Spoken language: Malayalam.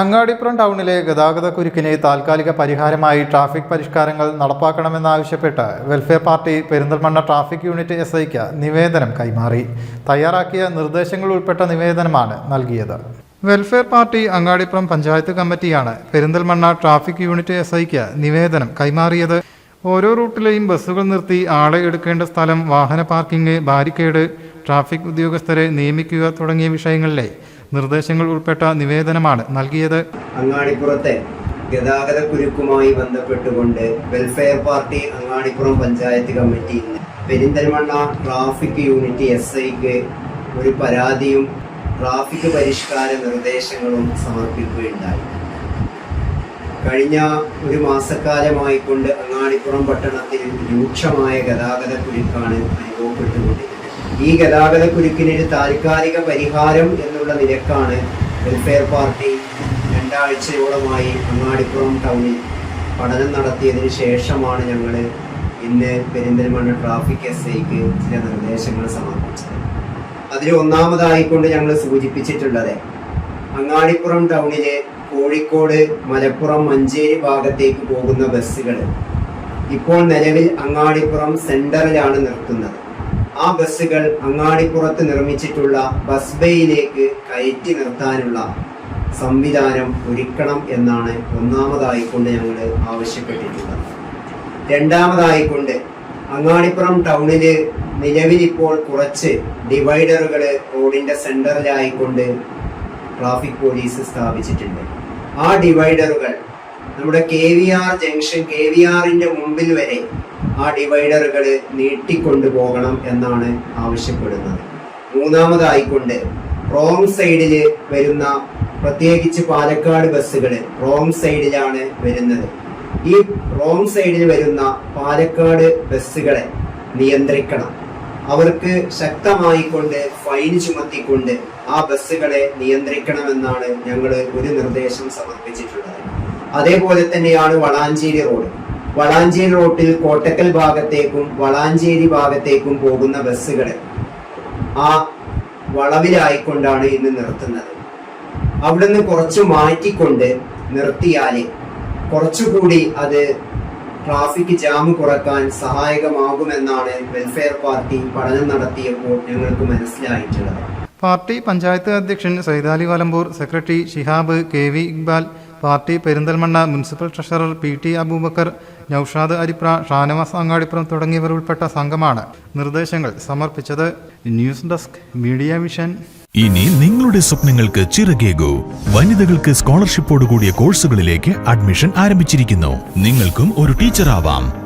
അങ്ങാടിപ്പുറം ടൗണിലെ ഗതാഗത കുരുക്കിന് താൽക്കാലിക പരിഹാരമായി ട്രാഫിക് പരിഷ്കാരങ്ങൾ നടപ്പാക്കണമെന്നാവശ്യപ്പെട്ട് welfare party Perinthalmanna traffic unit S ഐക്ക് നിവേദനം കൈമാറി. തയ്യാറാക്കിയ നിർദ്ദേശങ്ങൾ ഉൾപ്പെട്ട നിവേദനമാണ് നൽകിയത്. വെൽഫെയർ പാർട്ടി അങ്ങാടിപ്പുറം പഞ്ചായത്ത് കമ്മിറ്റിയാണ് പെരിന്തൽമണ്ണ ട്രാഫിക് യൂണിറ്റ് എസ് ഐക്ക് നിവേദനം കൈമാറിയത്. ഓരോ റൂട്ടിലെയും ബസ്സുകൾ നിർത്തി ആളെ എടുക്കേണ്ട സ്ഥലം വാഹന പാർക്കിംഗ് ബാരിക്കേഡ് ട്രാഫിക് ഉദ്യോഗസ്ഥരെ നിയമിക്കുക തുടങ്ങിയ വിഷയങ്ങളിലെ നിർദ്ദേശങ്ങൾ ഉൾപ്പെട്ട നിവേദനമാണ് നൽകിയത്. അങ്ങാടിപ്പുറത്തെ ഗതാഗത കുരുക്കുമായി ബന്ധപ്പെട്ടുകൊണ്ട് welfare party Angadipuram panchayat committee Perinthalmanna traffic unit S ഐക്ക് ഒരു പരാതിയും ട്രാഫിക് പരിഷ്കാര നിർദ്ദേശങ്ങളും സമർപ്പിക്കുകയുണ്ടായി. കഴിഞ്ഞ ഒരു മാസക്കാലമായിക്കൊണ്ട് അങ്ങാടിപ്പുറം പട്ടണത്തിൽ രൂക്ഷമായ ഗതാഗത കുരുക്കാണ് അനുഭവപ്പെട്ടുകൊണ്ടിരിക്കുന്നത് ഈ ഗതാഗത കുരുക്കിനൊരു താൽക്കാലിക പരിഹാരം എന്നുള്ള നിരക്കാണ് വെൽഫെയർ പാർട്ടി രണ്ടാഴ്ചയോളമായി അങ്ങാടിപ്പുറം ടൗണിൽ പഠനം നടത്തിയതിന് ശേഷമാണ് ഞങ്ങൾ ഇന്ന് പെരിന്തൽമണ്ണ ട്രാഫിക് എസ് ഐക്ക് ചില നിർദ്ദേശങ്ങൾ സമർപ്പിച്ചത്. അതിൽ ഒന്നാമതായിക്കൊണ്ട് ഞങ്ങൾ സൂചിപ്പിച്ചിട്ടുള്ളത് അങ്ങാടിപ്പുറം ടൗണിലെ കോഴിക്കോട് മലപ്പുറം മഞ്ചേരി ഭാഗത്തേക്ക് പോകുന്ന ബസ്സുകൾ ഇപ്പോൾ നിലവിൽ അങ്ങാടിപ്പുറം സെന്ററിലാണ് നിർത്തുന്നത്. ആ ബസ്സുകൾ അങ്ങാടിപ്പുറത്ത് നിർമ്മിച്ചിട്ടുള്ള ബസ് ബേയിലേക്ക് കയറ്റി നിർത്താനുള്ള സംവിധാനം ഒരുക്കണം എന്നാണ് ഒന്നാമതായി ഒന്നാമതായിക്കൊണ്ട് ഞങ്ങൾ ആവശ്യപ്പെട്ടിട്ടുള്ളത്. രണ്ടാമതായിക്കൊണ്ട് അങ്ങാടിപ്പുറം ടൗണിൽ നിലവിലിപ്പോൾ കുറച്ച് ഡിവൈഡറുകൾ റോഡിന്റെ സെന്ററിലായിക്കൊണ്ട് ട്രാഫിക് പോലീസ് സ്ഥാപിച്ചിട്ടുണ്ട്. ആ ഡിവൈഡറുകൾ നമ്മുടെ K V R junction K V ആറിന്റെ മുമ്പിൽ വരെ ആ ഡിവൈഡറുകൾ നീട്ടിക്കൊണ്ടു പോകണം എന്നാണ് ആവശ്യപ്പെടുന്നത്. മൂന്നാമതായിക്കൊണ്ട് റോങ് സൈഡിൽ വരുന്ന പ്രത്യേകിച്ച് പാലക്കാട് ബസ്സുകൾ റോങ് സൈഡിലാണ് വരുന്നത്. ഈ റോങ് സൈഡിൽ വരുന്ന പാലക്കാട് ബസ്സുകളെ നിയന്ത്രിക്കണം. അവർക്ക് ശക്തമായി കൊണ്ട് ഫൈൻ ചുമത്തിക്കൊണ്ട് ആ ബസ്സുകളെ നിയന്ത്രിക്കണമെന്നാണ് ഞങ്ങൾ ഒരു നിർദ്ദേശം സമർപ്പിച്ചിട്ടുള്ളത്. അതേപോലെ തന്നെയാണ് വളാഞ്ചേരി റോഡ്. വളാഞ്ചേരി റോഡിൽ കോട്ടക്കൽ ഭാഗത്തേക്കും വളാഞ്ചേരി ഭാഗത്തേക്കും പോകുന്ന ബസ്സുകൾ ആ വളവിലായിക്കൊണ്ടാണ് ഇന്ന് നിർത്തുന്നത്. അവിടുന്ന് കുറച്ച് മാറ്റിക്കൊണ്ട് നിർത്തിയാൽ കുറച്ചുകൂടി അത് ട്രാഫിക് ജാം കുറയ്ക്കാൻ സഹായകമാകുമെന്നാണ് വെൽഫെയർ പാർട്ടി പഠനം നടത്തിയപ്പോൾ ഞങ്ങൾക്ക് മനസ്സിലായിട്ടുള്ളത്. പാർട്ടി പഞ്ചായത്ത് അധ്യക്ഷൻ Saithali Valambur secretary Shihab K V Iqbal party Perinthalmanna municipal treasurer P T Abubakar Noushad Aripra Shanavas Angadippuram തുടങ്ങിയവർ ഉൾപ്പെട്ട സംഘമാണ് നിർദ്ദേശങ്ങൾ സമർപ്പിച്ചത്. ന്യൂസ് ഡെസ്ക് മീഡിയ മിഷൻ ഇനി നിങ്ങളുടെ സ്വപ്നങ്ങൾക്ക് ചിറകേകൂ. വനിതകൾക്ക് സ്കോളർഷിപ്പോടുകൂടിയ കോഴ്സുകളിലേക്ക് അഡ്മിഷൻ ആരംഭിച്ചിരിക്കുന്നു. നിങ്ങൾക്കും ഒരു ടീച്ചർ ആവാം